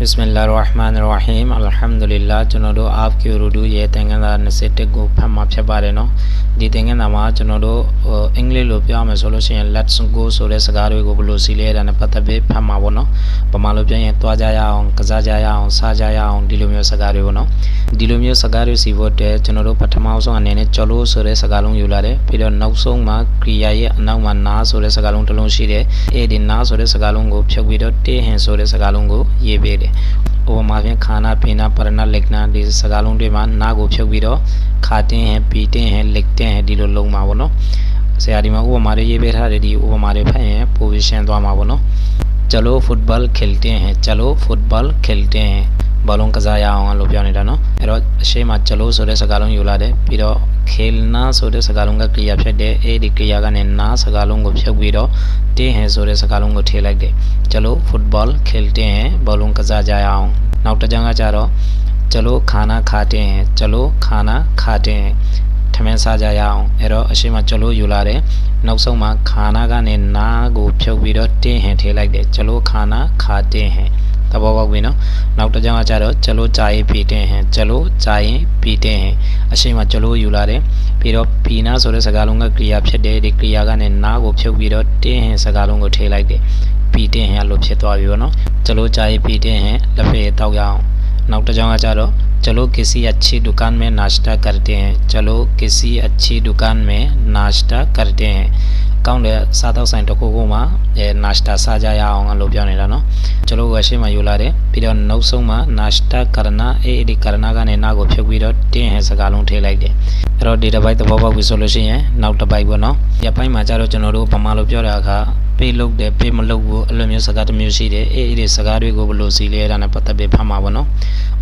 Bismillahirrahmanirrahim Alhamdulillah ကျွန်တော်တို့ AF Q Urdu ရဲ့သင်ခန်းစာ21ကိုဖတ်မှာဖြစ်ပါတယ်နော်ဒီသင်ခန်းစာမှာကျွန်တော်တို့အင်္ဂလိပ်လိုပြောရမယ်ဆိုလို့ရှိရင် let's go ဆိုတဲ့စကားတွေကိုဘယ်လိုစီလဲတာနဲ့ပတ်သက်ပြီးဖတ်မှာပေါ့နော်ဗမာလိုပြောရင်သွားကြရအောင်ကစားကြရအောင်စားကြရအောင်ဒီလိုမျိုးစကားတွေပေါ့နော်ဒီလိုမျိုးစကားတွေစီဖို့တဲ့ကျွန်တော်တို့ပထမဆုံးအနေနဲ့ကြော်လို့ဆိုတဲ့စကားလုံးယူလာတယ်ပြီးတော့နောက်ဆုံးမှာ kriya ရဲ့အနောက်မှာနားဆိုတဲ့စကားလုံးတစ်လုံးရှိတယ်အဲဒီနားဆိုတဲ့စကားလုံးကိုဖြုတ်ပြီးတော့တေဟင်ဆိုတဲ့စကားလုံးကိုရေးပေးတယ်တယ်။ဥပမာဖြင့်ခန္ဓာဖိနာပရဏလက္ခဏာဒီစကားလုံးတွေမှာနာကိုဖြုတ်ပြီးတော့ခါတင်းဟဲပီတင်းဟဲလက်တင်းဟဲဒီလိုလုံးမှာပေါ့နော်။ဆရာဒီမှာဥပမာတွေရေးပေးထားတယ်ဒီဥပမာတွေဖတ်ရင် position သွားမှာပေါ့နော်။ကျလိုဖုတ်ဘောလ်ခဲလ်တေဟဲကျလိုဖုတ်ဘောလ်ခဲလ်တေဟဲဘောလုံးကစားရအောင်လို့ပြောနေတာနော်။အဲ့တော့အရှိမကျလိုဆိုတဲ့စကားလုံးယူလာတယ်ပြီးတော့ खेलना ဆိုတဲ့စကားလုံးကကရိယာဖြစ်တယ်အဲ့ဒီကရိယာကနေနာစကားလုံးကိုဖြုတ်ပြီးတော့တင်းဟဲဆိုတဲ့စကားလုံးကိုထည့်လိုက်တယ် चलो फुटबॉल खेलते हैं ဘောလုံးကစားကြရအောင်နောက်တစ်ကြိမ်ကကြတော့ चलो खाना खाते हैं चलो खाना खाते हैं ထမင်းစားကြရအောင်အဲ့တော့အရှိမကျလို့ယူလာတယ်နောက်ဆုံးမှာခါနာကနေနာကိုဖြုတ်ပြီးတော့တင်းဟင်ထည့်လိုက်တယ်ကျလို့ခါနာခါတင်းဟင် तब होगा भी डॉक्टर जमा चलो चाय पीते हैं, चलो चाय पीते हैं। अशीमा चलो युलारे फिर पीना सोरे सगालूँगा क्रिया डे रे क्रियागा ने ना गोपे गिरते हैं सगालूँगा ठेला के पीते हैं लोप से तो अभी बनो चलो चाय पीते हैं, लफे तो गया नौकटा जाऊँगा चलो किसी अच्छी दुकान में नाश्ता करते हैं। चलो किसी अच्छी दुकान में नाश्ता करते हैं। ကောင်းတဲ့စားတောက်ဆိုင်တစ်ခုခုမှာအဲနာစတာစားကြရအောင်လို့ပြောနေတာနော်ကျွန်တော်ကရှေ့မှာယူလာတယ်ပြီးတော့နောက်ဆုံးမှာနာစတာကရဏအေဒီကရဏကနေနာကိုဖြုတ်ပြီးတော့တင်းဟန်စကားလုံးထည့်လိုက်တယ်အဲ့တော့ data byte သဘောပေါက်ပြီဆိုလို့ရှိရင်နောက်တစ် byte ပေါ့နော်ရပိုင်းမှာကျတော့ကျွန်တော်တို့ပမာလို့ပြောတဲ့အခါ ပေးလုပ်တယ်ပေးမလုပ်ဘူးအဲ့လိုမျိုးစကားတစ်မျိုးရှိတယ်အေးအေးဒီစကားတွေကိုဘယ်လိုစီလဲတာနဲ့ပတ်သက်ပြီးဖတ်မှာပေါ့နော်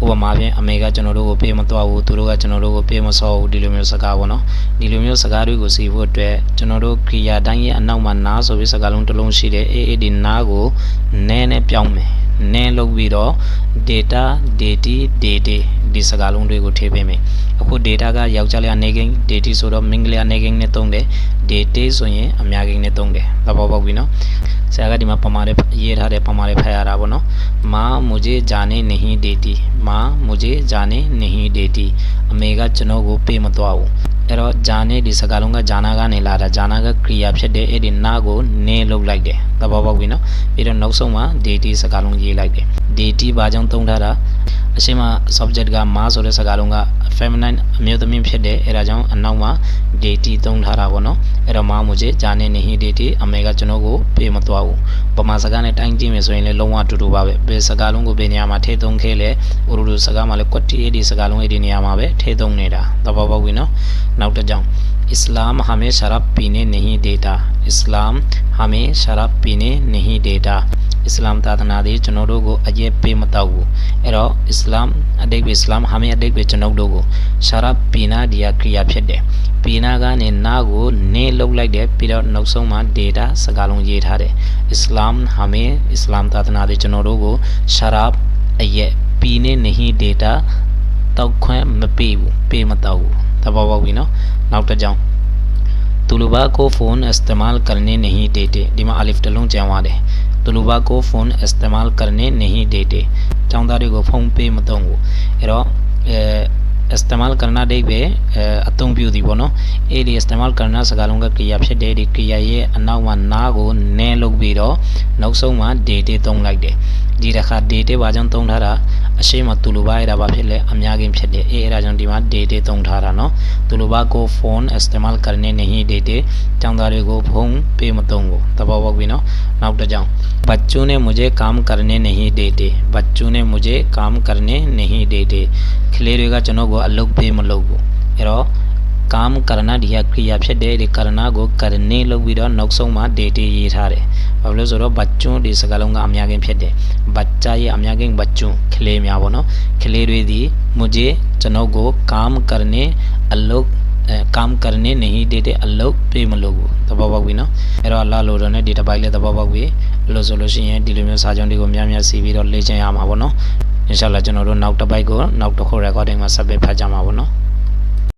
ဥပမာဖြင့်အမေကကျွန်တော်တို့ကိုပေးမသွားဘူးသူတို့ကကျွန်တော်တို့ကိုပေးမစောဘူးဒီလိုမျိုးစကားပေါ့နော်ဒီလိုမျိုးစကားတွေကိုစီဖို့အတွက်ကျွန်တော်တို့ခရီးယာတိုင်းရဲ့အနောက်မှာနားဆိုပြီးစကားလုံးတစ်လုံးရှိတယ်အေးအေးဒီနားကိုနဲနဲ့ပြောင်းမယ် နင်းလုပ်ပြီးတော့ data date date ဒီစကားလုံးတွေကိုထည့်ပေးမယ်အခု data ကယောက်ျားလေးအနေကိန်း date ဆိုတော့မိန်းကလေးအနေကိန်းနဲ့သုံးတယ် date ဆိုရင်အများကိန်းနဲ့သုံးတယ်သဘောပေါက်ပြီနော်ဆရာကဒီမှာပမာလေးရေးထားတယ်ပမာလေးဖတ်ရတာပေါ့နော်မာမူဂျေဂျာနေနဟီဒေတီမာမူဂျေဂျာနေနဟီဒေတီအမေကကျွန်တော်ကိုပေးမသွားဘူး အဲ့တော့ဂျာနေဒီစကားလုံးကဂျာနာကနေလာတာဂျာနာကကရိယာဖြစ်တဲ့အဲ့ဒီနာကိုနင်းလုတ်လိုက်တယ်သဘောပေါက်ပြီနော်ပြီးတော့နောက်ဆုံးမှာ deity စကားလုံးရေးလိုက်တယ် deity ဘာကြောင့်သုံးထားတာ အရှိမ subject ကမာဆိုတဲ့စကားလုံးက feminine အမျိုးသမီးဖြစ်တယ်အဲဒါကြောင့်အနောက်မှာ deity သုံးထားတာပေါ့နော်အဲ့တော့မာမူကြီးဂျာနေနေဟီ deity အမေကကျွန်တော်ကိုပေးမသွားဘူးပမာစကားနဲ့တိုင်းကြည့်မယ်ဆိုရင်လည်းလုံးဝတူတူပါပဲဘယ်စကားလုံးကိုဘယ်နေရာမှာထည့်သုံးခဲ့လဲဥရူစကားမှာလည်းကွက်တီအဲ့ဒီစကားလုံးအဲ့ဒီနေရာမှာပဲထည့်သုံးနေတာသဘောပေါက်ပြီနော်နောက်တစ်ကြောင်း इस्लाम हमें शराब पीने नहीं देता इस्लाम हमें शराब पीने नहीं देता အစ္စလာမ်သာသနာသည်ကျွန်တော်တို့ကိုအရေးပေးမတော့ဘူးအဲ့တော့အစ္စလာမ်အတိတ်ပဲအစ္စလာမ်ဟာမင်းအတိတ်ပဲကျွန်တော်တို့ကိုရှာရပီနာဒီယာခရီယာဖြစ်တယ်ပီနာကနေနာကိုနေလုတ်လိုက်တယ်ပြီးတော့နောက်ဆုံးမှာ data စကားလုံးရေးထားတယ်အစ္စလာမ်ဟာမင်းအစ္စလာမ်သာသနာသည်ကျွန်တော်တို့ကိုရှာရအရေးပီနေ नहीं data တောက်ခွင့်မပေးဘူးပေးမတော့ဘူးသဘောပေါက်ပြီနော်နောက်တစ်ကြောင်း तुलबा को फ़ोन इस्तेमाल करने नहीं देते ဒီမှာ alif တစ်လုံးကျန်သွားတယ် तलबा को फ़ोन इस्तेमाल करने नहीं देते चौंधारी को फ़ोन पे मतों को एरो इस्तेमाल करना देख बे अतों भी उदी बोनो ए लिए इस्तेमाल करना सकालों का क्रिया फिर दे क्रिया ये अन्ना वा ना को ने लोग भी रो नौ सौ वा डेटे तों लाइक दे जी रखा डेटे वाजन तों ढारा က်ဆုံးမှာ date သုံးလိုက်တယ်ဒီတစ်ခါ date ဘာကြောင့်သုံးထားတာအရှိမတူလူပါရတာဘာဖြစ်လဲအများကြီးဖြစ်တယ်အေးအဲ့ဒါကြောင့်ဒီမှာ date သုံးထားတာเนาะတူလူပါကို phone इस्तेमाल करने नहीं देते ကျောင်းသားတွေကိုဖုန်းပေးမသုံးဘူးသဘောပေါက်ပြီเนาะနောက်တစ်ကြောင်း बच्चों ने मुझे काम करने नहीं देते बच्चों ने मुझे काम करने नहीं देते ကလေးတွေကကျွန်တော်ကိုအလုပ်ပေးမလုပ်ဘူးအဲ့တော့ काम करना ဒီဟာခရိယာဖြစ်တယ်ဒီ करना ကို करने လုပ်ပြီးတော့နောက်ဆုံးမှာ date ရေးထားတယ်ဘာလို့လဲဆိုတော့ बच्चों ဒီစကားလုံးကအများကြီးဖြစ်တယ် बच्चा ရဲ့အများကြီး बच्चों ကလေးများပေါ့နော်ကလေးတွေဒီ मुझे ကျွန်တော်ကို काम करने အလုပ်အဲ काम करने नहीं देते အလုပ်ပေးမလုပ်ဘူးသဘောပေါက်ပြီနော်အဲ့တော့အလားလို့တော့ ਨੇ ဒီတစ်ပိုက်လေးသဘောပေါက်ပြီလို့ဆိုလို့ရှိရင်ဒီလိုမျိုးစာကြောင်းတွေကိုများများစီးပြီးတော့လေ့ကျင့်ရမှာပေါ့နော်အင်ရှာလာကျွန်တော်တို့နောက်တစ်ပိုက်ကိုနောက်တစ်ခု recording မှာဆက်ပြီးဖတ်ကြမှာပေါ့နော်